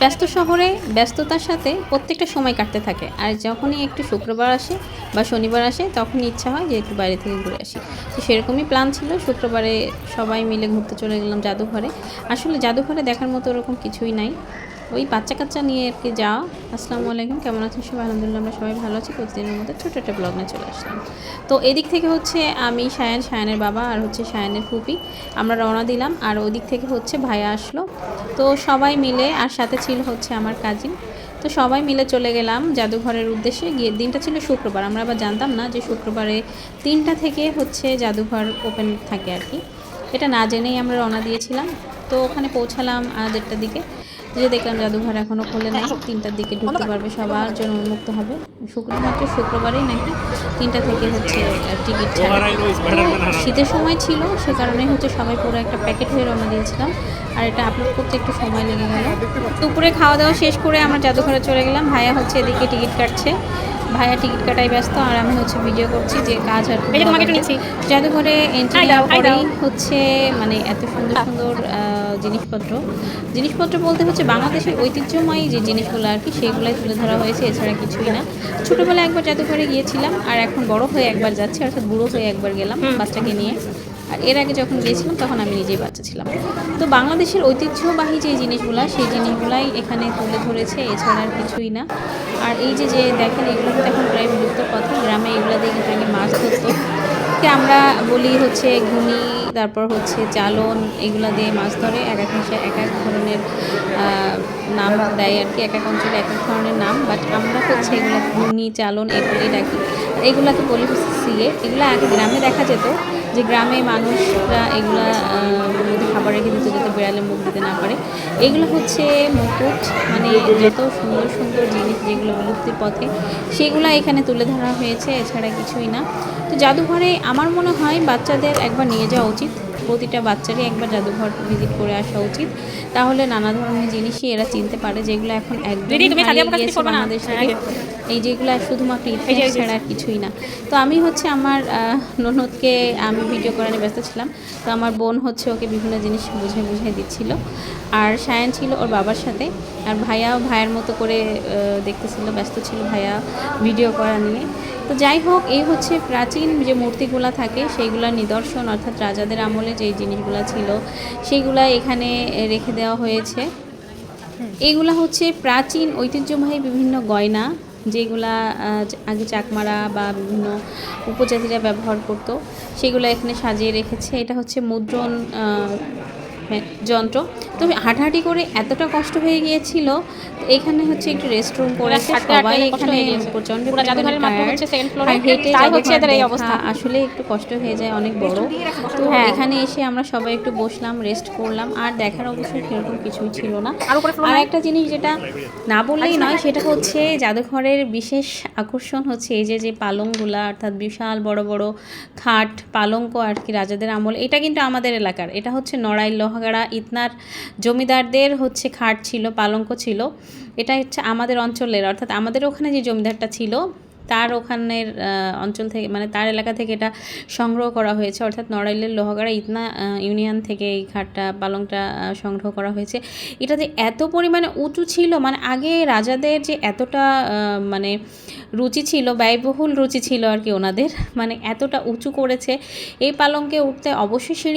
ব্যস্ত শহরে ব্যস্ততার সাথে প্রত্যেকটা সময় কাটতে থাকে। আর যখনই একটু শুক্রবার আসে বা শনিবার আসে, তখনই ইচ্ছা হয় যে একটু বাইরে থেকে ঘুরে আসি। তো সেরকমই প্ল্যান ছিল। শুক্রবারে সবাই মিলে ঘুরতে চলে গেলাম জাদুঘরে। আসলে জাদুঘরে দেখার মতো ওরকম কিছুই নাই। ওই বাচ্চা কাচ্চা নিয়ে আর কি যাওয়া আসসালামু আলাইকুম, কেমন আছেন সবাই? আলহামদুলিল্লাহ আমরা সবাই ভালো আছি। প্রতিদিনের মধ্যে ছোটো একটা ব্লগ নিয়ে চলে আসলাম। তো এদিক থেকে হচ্ছে আমি সায়ান, সায়ানের বাবা আর হচ্ছে সায়ানের ফুপি। আমরা রওনা দিলাম আর ওদিক থেকে হচ্ছে ভাইয়া আসলো। তো সবাই মিলে আর সাথে ছিল হচ্ছে আমার কাজিন তো সবাই মিলে চলে গেলাম জাদুঘরের উদ্দেশ্যে। গিয়ে দিনটা ছিল শুক্রবার। আমরা আবার জানতাম না যে শুক্রবারে তিনটা থেকে হচ্ছে জাদুঘর ওপেন থাকে আর কি। এটা না জেনেই আমরা রওনা দিয়েছিলাম। তো ওখানে পৌঁছালাম দেড়টার দিকে। যে দেখলাম জাদুঘর এখনও খোলে নাই তিনটার দিকে ঢুকতে পারবে সবার জন্য উন্মুক্ত হবে। শুক্রমাত্র শুক্রবারেই নাকি তিনটা থেকে হচ্ছে টিকিট ছাড়ে। শীতের সময় ছিল সে কারণে হচ্ছে সবাই পুরো একটা প্যাকেট হয়ে রওনা দিয়েছিলাম। আর এটা আপলোড করতে একটু সময় লেগে গেল। দুপুরে খাওয়া দাওয়া শেষ করে আমরা জাদুঘরে চলে গেলাম। ভাইয়া হচ্ছে এদিকে টিকিট কাটছে। ভাইয়া টিকিট কাটাই ব্যস্ত আর আমি হচ্ছে ভিডিও করছি যে কাজ আর এই তোমাকে একটু। জাদুঘরে এন্ট্রি দেওয়ার হচ্ছে মানে এত সুন্দর সুন্দর আহ, জিনিসপত্র। জিনিসপত্র বলতে হচ্ছে বাংলাদেশের ঐতিহ্যময় যে জিনিসগুলো আর কি সেগুলোই তুলে ধরা হয়েছে এছাড়া কিছুই না। ছোটোবেলায় একবার জাদুঘরে গিয়েছিলাম আর এখন বড় হয়ে একবার যাচ্ছি অর্থাৎ বুড়ো হয়ে একবার গেলাম বাচ্চাকে নিয়ে। আর এর আগে যখন গিয়েছিলাম, তখন আমি নিজেই বাচ্চা ছিলাম। তো বাংলাদেশের ঐতিহ্যবাহী যে জিনিসগুলো, সেই জিনিসগুলাই এখানে তুলে ধরেছে, এছাড়া আর কিছুই না। আর এই যে যে দেখেন, এগুলো কিন্তু এখন প্রায় বিলুপ্ত কথা গ্রামে এগুলো দিয়ে কিন্তু আগে মাছ ধরতো। আমরা বলি হচ্ছে ঘুনি, তারপর হচ্ছে চালন, এগুলা দিয়ে মাছ ধরে। এক এক ভাষায় এক এক ধরনের নাম দেয় আর কি, এক এক অঞ্চলে এক এক ধরনের নাম। বাট আমরা হচ্ছে এগুলো ঘুনি, চালন, এগুলোই ডাকি এগুলাকে বলি হচ্ছে সিয়ে এগুলো আগে গ্রামে দেখা যেত। যে গ্রামে মানুষরা এগুলা খাবার রেখে দিত যাতে বিড়ালে মুখ দিতে না পারে। এগুলো হচ্ছে মুকুট মানে যত সুন্দর সুন্দর জিনিস যেগুলো বিলুপ্তির পথে, সেগুলো এখানে তুলে ধরা হয়েছে, এছাড়া কিছুই না। তো জাদুঘরে আমার মনে হয় বাচ্চাদের একবার নিয়ে যাওয়া উচিত। প্রতিটা বাচ্চারই একবার জাদুঘর ভিজিট করে আসা উচিত। তাহলে নানা ধরনের জিনিসই এরা চিনতে পারে যেগুলো এখন একদম? বাংলাদেশ হ্যাঁ, থেকে। এই যেগুলো শুধুমাত্র ইতিহাস ছাড়া আর কিছুই না। তো আমি হচ্ছে আমার ননদকে আমি ভিডিও করানো ব্যস্ত ছিলাম। তো আমার বোন হচ্ছে ওকে বিভিন্ন জিনিস বুঝে বুঝে দিচ্ছিল। আর সায়ান ছিল ওর বাবার সাথে। আর ভাইয়াও ভাইয়ের মতো করে দেখতেছিল ব্যস্ত ছিল ভাইয়া ভিডিও করা নিয়ে। তো যাই হোক এই হচ্ছে প্রাচীন যে মূর্তিগুলা থাকে সেইগুলোর নিদর্শন অর্থাৎ রাজাদের আমলে যে জিনিসগুলো ছিল সেইগুলা এখানে রেখে দেওয়া হয়েছে। এগুলা হচ্ছে প্রাচীন ঐতিহ্যবাহী বিভিন্ন গয়না যেগুলা আগে চাকমারা বা বিভিন্ন উপজাতিরা ব্যবহার করতো সেগুলো এখানে সাজিয়ে রেখেছে। এটা হচ্ছে মুদ্রণ হ্যাঁ, যন্ত্র। তো হাঁটাহাঁটি করে এতটা কষ্ট হয়ে গিয়েছিল এখানে হচ্ছে একটু রেস্টরুম করেছে সবাই এখানে প্রচণ্ড হেঁটে অবস্থা। আসলে একটু কষ্ট হয়ে যায় অনেক বড় তো হ্যাঁ। এখানে এসে আমরা সবাই একটু বসলাম রেস্ট করলাম আর দেখার অবশ্যই সেরকম কিছুই ছিল না আর? একটা জিনিস যেটা না বললেই নয় সেটা হচ্ছে জাদুঘরের বিশেষ আকর্ষণ হচ্ছে এই যে যে পালংগুলা অর্থাৎ বিশাল বড় বড় খাট পালঙ্ক আর কি রাজাদের আমল এটা কিন্তু আমাদের এলাকার এটা হচ্ছে নড়াইল লোহাগাড়া ইতনার জমিদারদের হচ্ছে খাট ছিল, পালঙ্ক ছিল। এটা হচ্ছে আমাদের অঞ্চলের, অর্থাৎ আমাদের ওখানে যে জমিদারটা ছিল, তার ওখানের অঞ্চল থেকে মানে তার এলাকা থেকে এটা সংগ্রহ করা হয়েছে। অর্থাৎ নড়াইলের লোহাগাড়া ইতনা ইউনিয়ন থেকে এই খাটটা, পালংটা সংগ্রহ করা হয়েছে। এটা যে এত পরিমাণে উঁচু ছিল মানে আগে রাজাদের যে এতটা মানে রুচি ছিল, ব্যয়বহুল রুচি ছিল আর কি ওনাদের মানে এতটা উঁচু করেছে। এই পালঙ্কে উঠতে অবশ্যই সিঁড়ি